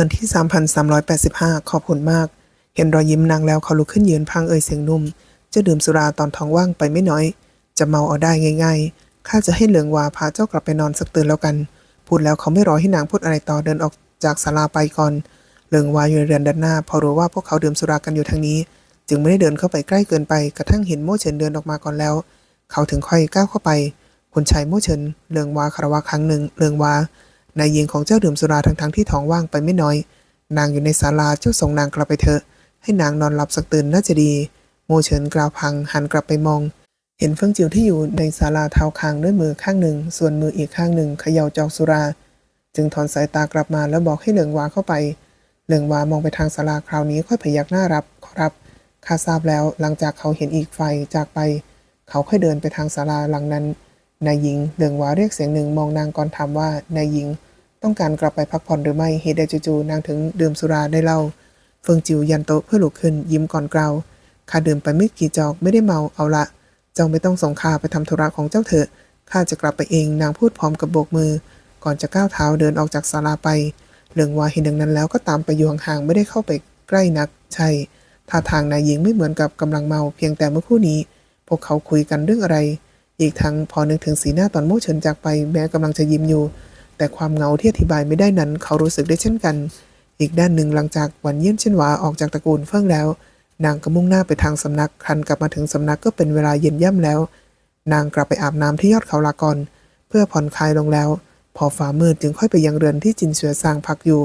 ตอนที่ 3,385 ขอบคุณมาก เห็นรอยยิ้มนางแล้วเขาลุกขึ้นยืนพลางเอ่ยเสียงนุ่ม จะดื่มสุราตอนท้องว่างไปไม่น้อย จะเมาเอาได้ง่ายๆ ข้าจะให้เหลืองวาพาเจ้ากลับไปนอนสักตื่นแล้วกัน พูดแล้วเขาไม่รอให้นางพูดอะไรต่อเดินออกจากศาลาไปก่อน เหลืองวาอยู่ในเรือนด้านหน้า พอรู้ว่าพวกเขาดื่มสุรากันอยู่ทางนี้ จึงไม่ได้เดินเข้าไปใกล้เกินไป กระทั่งเห็นโม่เฉินเดินออกมาก่อนแล้ว เขาถึงค่อยก้าวเข้าไป คุณชายโม่เฉิน เลืองวาคารวะครั้งหนึ่ง เลืองวา นายหญิงของเจ้าดื่มสุราทั้งทงๆที่ท้องว่างไปไม่น้อย นางอยู่ในศาลาเจ้าส่งนางกลับไปเถอะ ให้นางนอนหลับสักตื่นน่าจะดี โมเฉินกล่าวพังหันกลับไปมอง เห็นเฟิงจิ๋วที่อยู่ในศาลาเท้าคางด้วยมือข้างหนึ่ง ส่วนมืออีกข้างหนึ่งเขย่าจอกสุรา จึงถอนสายตากลับมาแล้วบอกให้เหลืองวาเข้าไป เหลืองวามองไปทางศาลาคราวนี้ค่อยพยักหน้ารับขอรับข้าทราบแล้วหลังจากเขาเห็นอีกไฟจากไป เขาค่อยเดินไปทางศาลาหลังนั้น นายหญิงเหลืองวาเรียกเสียงหนึ่งมองนางก่อนถามว่านายหญิง ต้องการกลับไปพักผ่อนหรือไม่เหตุใดจู่ๆนางถึงดื่มสุราได้เล่า เฟิงจิวยันโตะเพื่อลุกขึ้นยิ้มก่อนกล่าวข้าดื่มไปไม่กี่จอกไม่ได้เมาเอาละเจ้าไม่ต้องส่งข้าไปทำธุระของเจ้าเถอะข้าจะกลับไปเองนางพูดพร้อมกับโบกมือ ก่อนจะก้าวเท้าเดินออกจากศาลาไปเหลืองวาเห็นดังนั้นแล้วก็ตามไปอยู่ห่างๆไม่ได้เข้าไปใกล้นัก ใช่ท่าทางนายหญิงไม่เหมือนกับกำลังเมาเพียงแต่เมื่อคู่นี้ พวกเขาคุยกันเรื่องอะไร อีกทั้งพอนึกถึงสีหน้าตอนโม่เฉินจากไปแม้กำลังจะยิ้มอยู่ แต่ความเงาที่อธิบายไม่ได้นั้นเขารู้สึกได้เช่นกัน อีกด้านหนึ่งหลังจากวันเยี่ยนเช่นหวาออกจากตระกูลเฟิ่งแล้ว นางก็มุ่งหน้าไปทางสำนักครันกลับมาถึงสำนักก็เป็นเวลาเย็นย่ำแล้ว นางกลับไปอาบน้ำที่ยอดเขาลากอนเพื่อผ่อนคลายลงแล้ว พอฟ้ามืดจึงค่อยไปยังเรือนที่จินเสือซางพักอยู่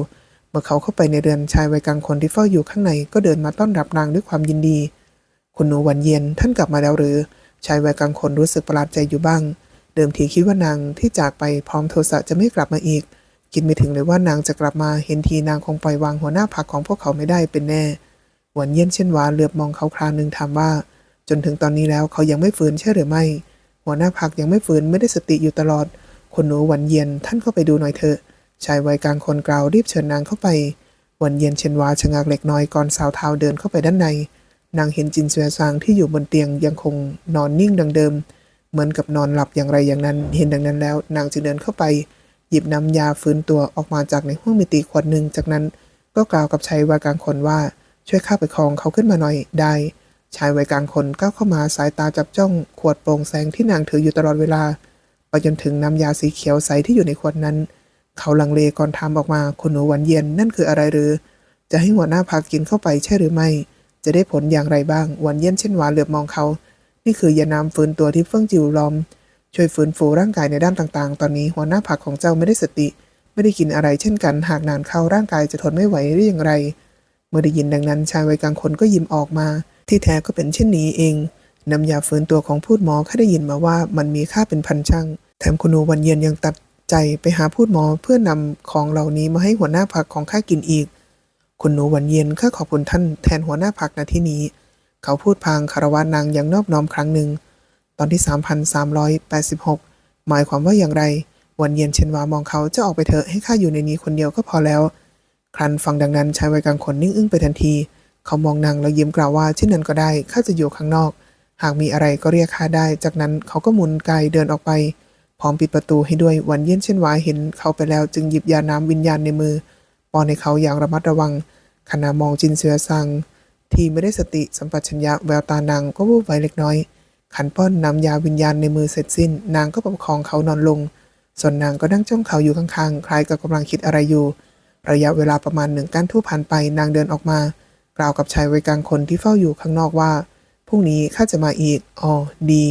เมื่อเขาเข้าไปในเรือนชายวัยกลางคนที่เฝ้าอยู่ข้างในก็เดินมาต้อนรับนางด้วยความยินดี คุณหนูวันเย็นท่านกลับมาแล้วหรือ ชายวัยกลางคนรู้สึกประหลาดใจอยู่บ้าง เดิมทีคิดว่านางที่จากไปพร้อมโทสะจะไม่กลับมาอีก คิดไม่ถึงเลยว่านางจะกลับมาเห็นทีนางคงปล่อยวางหัวหน้าพักของพวกเขาไม่ได้เป็นแน่หวนเย็นเช่นหวาเหลือบมองเขาคราวหนึ่งถามว่า จนถึงตอนนี้แล้วเขายังไม่ฟื้นใช่หรือไม่ หัวหน้าพักยังไม่ฟื้นไม่ได้สติอยู่ตลอดคนหนูหวันเย็นท่านเข้าไปดูหน่อยเถอะชายวัยกลางคนกล่าวรีบเชิญนางเข้าไปหวันเย็นเช่นหวาชะงักเล็กน้อยก่อนสาวเท้าเดินเข้าไปด้านใน นางเห็นจินเสวียซางที่อยู่บนเตียงยังคงนอนนิ่งดังเดิม เหมือนกับนอนหลับอย่างไรอย่างนั้น เห็นดังนั้นแล้ว นางจึงเดินเข้าไป หยิบน้ำยาฟื้นตัวออกมาจากในห้องมิติขวดหนึ่งจากนั้น ก็กล่าวกับชายวัยกลางคนว่าช่วยข้าไปคลองเขาขึ้นมาหน่อยได้ ชายวัยกลางคนก้าวเข้ามาสายตาจับจ้อง ขวดโปร่งแสงที่นางถืออยู่ตลอดเวลาไปจนถึงน้ำยาสีเขียวใสที่อยู่ในขวดนั้น เขาลังเลก่อนถามออกมาคุณหนูหวันเย็นนั่นคืออะไรหรือ จะให้หัวหน้าพักกินเข้าไปใช่หรือไม่ จะได้ผลอย่างไรบ้าง วันเย็นเช่นหวานเหลือบมองเขา นี่คือยาน้ำฟื้นตัวที่เฟื่องจิวลอม ช่วยฟื้นฟูร่างกายในด้านต่างๆ ตอนนี้หัวหน้าผักของเจ้าไม่ได้สติ ไม่ได้กินอะไรเช่นกัน หากนานเข้าร่างกายจะทนไม่ไหวได้อย่างไร เมื่อได้ยินดังนั้นชายวัยกลางคนก็ยิ้มออกมา ที่แท้ก็เป็นเช่นนี้เองน้ำยาฟื้นตัวของพูดหมอข้าได้ยินมาว่ามันมีค่าเป็นพันช่างแถมคุณูวันเย็นยังตัดใจไปหาพูดหมอเพื่อนำของเหล่านี้มาให้หัวหน้าผักของข้ากินอีก คุณหนูวันเย็นข้าขอบคุณท่านแทนหัวหน้าผักณที่นี้ เขาพูดพางคารวะนางอย่างนอบน้อมครั้งหนึ่ง ตอนที่ 3,386 หมายความว่าอย่างไรวันเย็นเชนวามองเขาจะออกไปเถอะให้ข้าอยู่ในนี้คนเดียวก็พอแล้ว ครั้นฟังดังนั้นชายวัยกลางคนนิ่งอึ้งไปทันที เขามองนางแล้วยิ้มกล่าวว่าเช่นนั้นก็ได้ข้าจะอยู่ข้างนอก หากมีอะไรก็เรียกข้าได้ จากนั้นเขาก็หมุนกายเดินออกไปพร้อมปิดประตูให้ด้วยวันเย็นเช่นวาเห็นเขาไปแล้วจึงหยิบยาน้ำวิญญาณในมือ ป้อนให้เขาอย่างระมัดระวัง ขณะมองจินเสือซัง ที่ไม่ได้สติสัมปชัญญะแววตานางก็วูบไวเล็กน้อย ขันป้อนนำยาวิญญาณในมือเสร็จสิ้น นางก็ประคองเขานอนลง ส่วนนางก็นั่งจ้องเขาอยู่ข้างๆ คล้ายกับกำลังคิดอะไรอยู่ ระยะเวลาประมาณหนึ่งก้านทูบผ่านไปนางเดินออกมา กล่าวกับชายวัยกลางคนที่เฝ้าอยู่ข้างนอกว่าพรุ่งนี้ข้าจะมาอีกอ๋อดี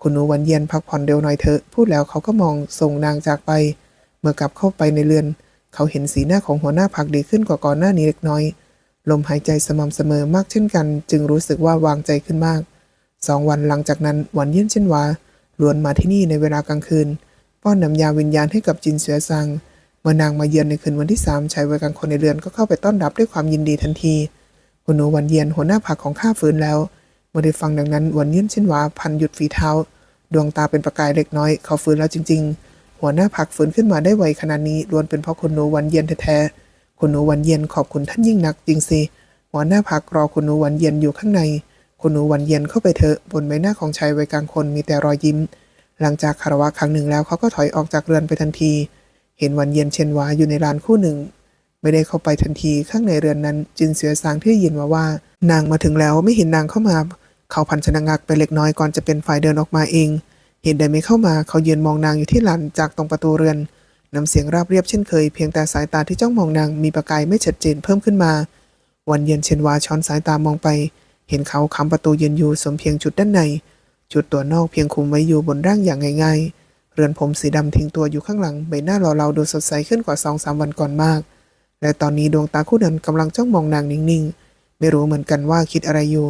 คุณหนูวันเย็นพักผ่อนเร็วหน่อยเถอะ พูดแล้วเขาก็มองส่งนางจากไป เมื่อกลับเข้าไปในเรือน เขาเห็นสีหน้าของหัวหน้าพักดีขึ้นกว่าก่อนหน้านี้เล็กน้อย ลมหายใจสม่ำเสมอมากเช่นกัน จึงรู้สึกว่าวางใจขึ้นมาก สองวันหลังจากนั้นหวันเยี่ยนเช่นวาล้วนมาที่นี่ในเวลากลางคืน ป้อนน้ำยาวิญญาณให้กับจินเสือซัง เมื่อนางมาเยือนในคืนวันที่สามชายวัยกลางคนในเรือนก็เข้าไปต้อนรับด้วยความยินดีทันทีคุณหนูหวันเย็นหัวหน้าผักของข้าฟื้นแล้ว เมื่อได้ฟังดังนั้นหวันเยี่ยนเช่นวาพันหยุดฝีเท้า ดวงตาเป็นประกายเล็กน้อย เขาฟื้นแล้วจริง ๆ หัวหน้าผักฟื้นขึ้นมาได้ไวขนาดนี้ล้วนเป็นเพราะคุณหนูวันเย็นแท้ๆคุณหนูวันเย็นขอบคุณท่านยิ่งนักจริงสิหัวหน้าพักรอคุณหนูวันเย็นอยู่ข้างใน คุณหนูวันเย็นเข้าไปเถอะบนใบหน้าของชายวัยกลางคนมีแต่รอยยิ้ม หลังจากคารวะครั้งหนึ่งแล้วเขาก็ถอยออกจากเรือนไปทันที เห็นวันเย็นเชนวาอยู่ในลานคู่หนึ่ง ไม่ได้เข้าไปทันทีข้างในเรือนนั้น จินเสือสางที่ได้ยินมาว่า นางมาถึงแล้วไม่เห็นนางเข้ามา เขาพันชนะงักไปเล็กน้อยก่อนจะเป็นฝ่ายเดินออกมาเอง เห็นใดไม่เข้ามาเขายืนมองนางอยู่ที่ลานจากตรงประตูเรือนน้ำเสียงราบเรียบเช่นเคยเพียงแต่สายตาที่จ้องมองนางมีประกายไม่ชัดเจนเพิ่มขึ้นมา วันเย็นเชนวาช้อนสายตามองไป เห็นเขาค้ำประตูเยืนอยู่สมเพียงจุดด้านใน จุดตัวนอกเพียงคุมไว้อยู่บนร่างอย่างง่ายๆ เรือนผมสีดำทิ้งตัวอยู่ข้างหลังใบหน้าหล่อเราดูสดใสขึ้นกว่าสองสามวันก่อนมาก และตอนนี้ดวงตาคู่นั้นกำลังจ้องมองนางนิ่งๆ ไม่รู้เหมือนกันว่าคิดอะไรอยู่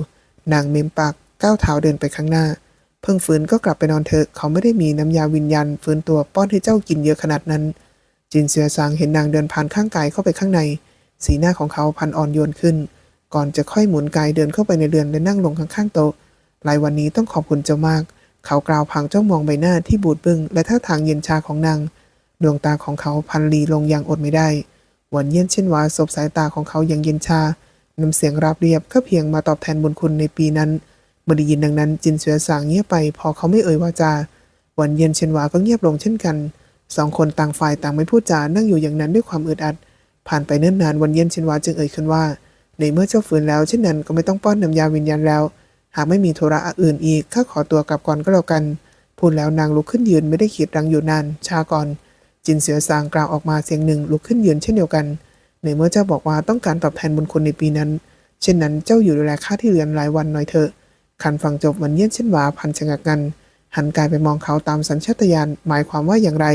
นางเมมปากก้าวเท้าเดินไปข้างหน้า เพิ่งฟื้นก็กลับไปนอนเถอะ เขาไม่ได้มีน้ำยาวิญญาณฟื้นตัวป้อนให้เจ้ากินเยอะขนาดนั้น จินเสือซางเห็นนางเดินผ่านข้างกายเข้าไปข้างใน สีหน้าของเขาพันอ่อนโยนขึ้น ก่อนจะค่อยหมุนกายเดินเข้าไปในเรือนและนั่งลงข้างๆโต๊ะหลายวันนี้ต้องขอบคุณเจ้ามาก เขากล่าวพลางจ้องมองใบหน้าที่บูดบึ้งและท่าทางเย็นชาของนาง ดวงตาของเขาพันลีลงอย่างอดไม่ได้ หวนเย็นเช่นว่าสบสายตาของเขาอย่างเย็นชา น้ำเสียงราบเรียบก็เพียงมาตอบแทนบุญคุณในปีนั้น เมื่อได้ยินดังนั้นจินเสือสางเงียบไป พอเขาไม่เอ่ยวาจาหวันเย็นเชนวาก็เงียบลงเช่นกันสองคนต่างฝ่ายต่างไม่พูดจานั่งอยู่อย่างนั้นด้วยความอึดอัด ผ่านไปเนิ่นนานวันเย็นเชนวาจึงเอ่ยขึ้นว่า ในเมื่อเจ้าฟื้นแล้วเช่นนั้นก็ไม่ต้องป้อนน้ำยาวิญญาณแล้ว หากไม่มีธุระอื่นอีกข้าขอตัวกลับก่อนก็แล้วกันพูดแล้วนางลุกขึ้นยืนไม่ได้ขีดรังอยู่นานชาก่อน จินเสือสางกล่าวออกมาเสียงหนึ่งลุกขึ้นยืนเช่นเดียวกัน ในเมื่อเจ้าบอกว่าต้องการตอบแทนบุญคุณในปีนั้น เช่นนั้นเจ้าอยู่ดูแลข้าที่เรือนหลายวันหน่อยเถอะ คันฟังจบมันเยี่ยนเช่นหวาพันชะงักงัน หันกายไปมองเขาตามสัญชาตญาณหมายความว่าอย่างไร